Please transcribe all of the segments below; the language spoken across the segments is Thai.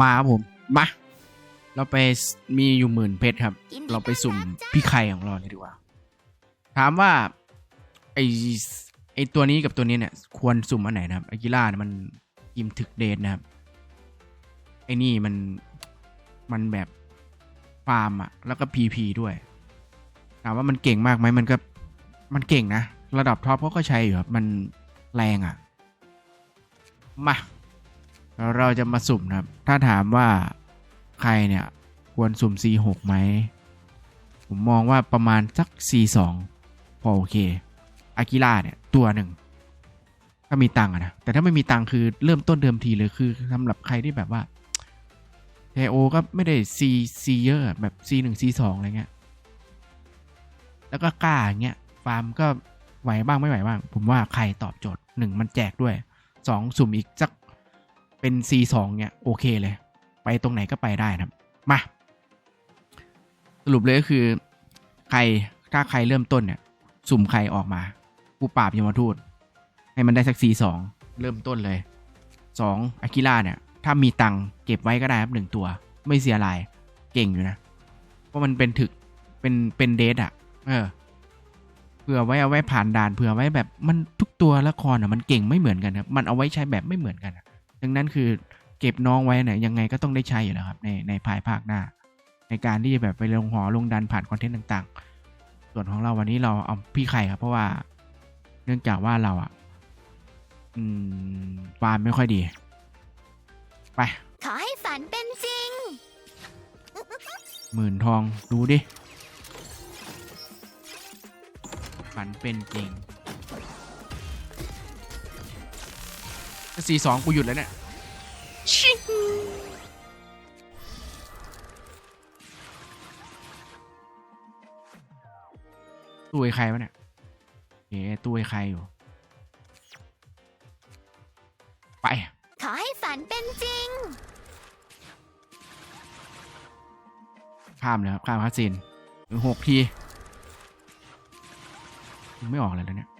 มาครับผมมาเราไปมีอยู่หมื่นเพชรครับ เราไปสุ่มพี่ไข่ของเราเลยดีกว่า ถามว่าไอไอตัวนี้กับตัวนี้เนี่ย ควรสุ่มอันไหนนะครับอากิล่ามันกิมถึกเดทนะครับไอนี่มันมันแบบฟาร์มอะแล้วก็พีพีด้วยถามว่ามันเก่งมากไหมมันก็มันเก่งนะ ระดับท็อปเขาก็ใช้อยู่ครับ มันแรงอะมา เราจะมาสุ่มนะครับ ถ้าถามว่าใครเนี่ย ควรสุ่ม C6 ไหม ผมมองว่าประมาณสัก C2 พอโอเค อากิล่าเนี่ย ตัวหนึ่ง ถ้ามีตังค์อะนะ แต่ถ้าไม่มีตังค์คือเริ่มต้นเดิมทีเลยคือสำหรับใครที่แบบว่าเทโอก็ไม่ได้ C C เยอะแบบ C1 C2 อะไรเงี้ย แล้วก็กล้าอย่างเงี้ย ฟาร์มก็ไหวบ้างไม่ไหวบ้าง ผมว่าใครตอบโจทย์หนึ่งมันแจกด้วยสองสุ่มอีกสัก เป็น C2 เนี่ยโอเคเลย ไปตรงไหนก็ไปได้นะครับ มา สรุปเลยก็คือ ใครถ้าใครเริ่มต้นเนี่ย สุ่มใครออกมากูปราบยมทูตให้มันได้สัก C2 เริ่มต้นเลย 2 อากิล่าเนี่ย ถ้ามีตังค์เก็บไว้ก็ได้ครับหนึ่งตัว ไม่เสียรายเก่งอยู่นะ เพราะมันเป็นถึกเป็นเป็นเดทอะเออเผื่อไว้เอาไว้ผ่านด่านเผื่อไว้แบบมันทุกตัวละครอะมันเก่งไม่เหมือนกันครับ มันเอาไว้ใช้แบบไม่เหมือนกันอะ ดังนั้นคือเก็บน้องไว้เนี่ยยังไงก็ต้องได้ใช้อยู่แล้วครับในในภายภาคหน้า ในการที่จะแบบไปลงหอลงดันผ่านคอนเทนต์ต่างๆ ส่วนของเราวันนี้เราเอาพี่ไข่ครับ เพราะว่าเนื่องจากว่าเราอะอืมฟาร์มไม่ค่อยดี ไป ขอให้ฝันเป็นจริง หมื่นทองดูดิฝันเป็นจริง สี่สองกูหยุดแล้วเนี่ยชิงตู้ไอ้ใครวะเนี่ยเอ๋ตู้ไอ้ใครอยู่ ไป ขอให้ฝันเป็นจริง ข้ามเลยครับ ข้ามคัสซีนหรือหกทียังไม่ออกเลยแล้วเนี่ย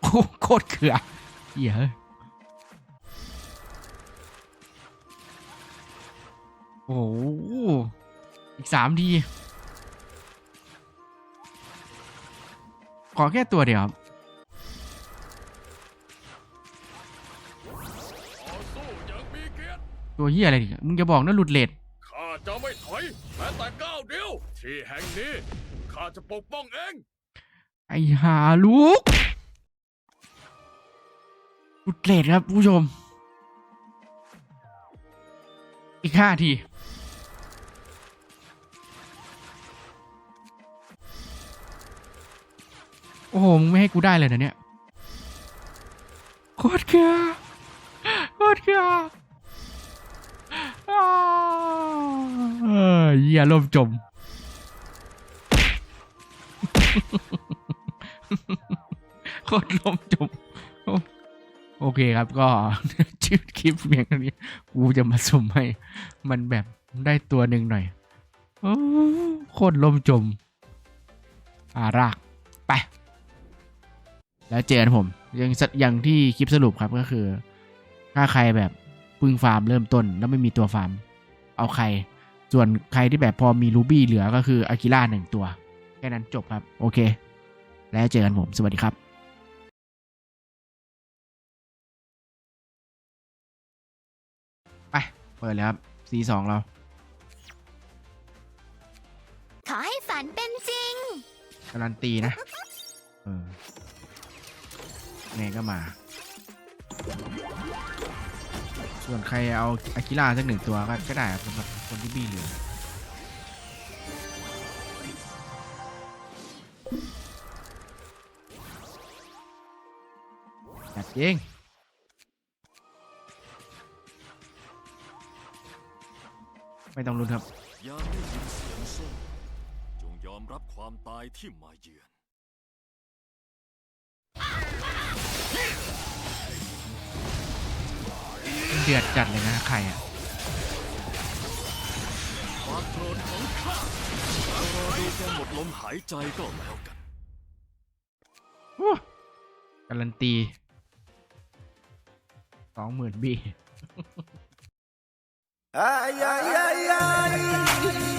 โอ้โหโคตรเขือ เหี้ยเฮ้ยโอ้โหอีกสามที ขอแค่ตัวเดียวครับต่อสู้อย่างมีเกียรติตัวเหี้ยอะไรดิมึงจะบอกนะหลุดเลทข้าจะไม่ถอยแม้แต่ก้าวเดียว ที่แห่งนี้ข้าจะปกป้องเอง ไอ้หาลูก หลุดเลทครับผู้ชม อีกห้าทีโอ้โห มึงไม่ให้กูได้เลยนะเนี่ยโคตรเกลือโคตรเกลืออ้าเออเหี้ยล่มจม โคตรล่มจม อเคครับก็ชื่อคลิปเพียงเท่านี้กูจะมาสุ่มให้ มันแบบได้ตัวหนึ่งหน่อยโอ้โคตรล่มจม อาราก ไป แล้วเจอกันผม ยังสอย่างที่คลิปสรุปครับก็คือ ถ้าใครแบบพึ่งฟาร์มเริ่มต้นแล้วไม่มีตัวฟาร์ม เอาใคร ส่วนใครที่แบบพอมีรูบี้เหลือก็คืออากิล่าหนึ่งตัว แค่นั้นจบครับ โอเค แล้วเจอกันผม สวัสดีครับ เปิดเลยครับ C2 เรา ขอให้ฝันเป็นจริง การันตีนะเออไงก็มา ส่วนใครเอาอากิล่าสักหนึ่งตัวก็ก็ได้ครับสำหรับคนที่บี้เหลือจัดเอง ไม่ต้องรุ้นครับยามได้ยินเสียงส้มจงยอมรับความตายที่มาเยือน เดือดจัดเลยนะใครอะความโกรธของข้าเรารอดูแกหมดลมหายใจก็แล้วกัน โอ้การันตีสองหมื่นบี Ay, ay, ay, you.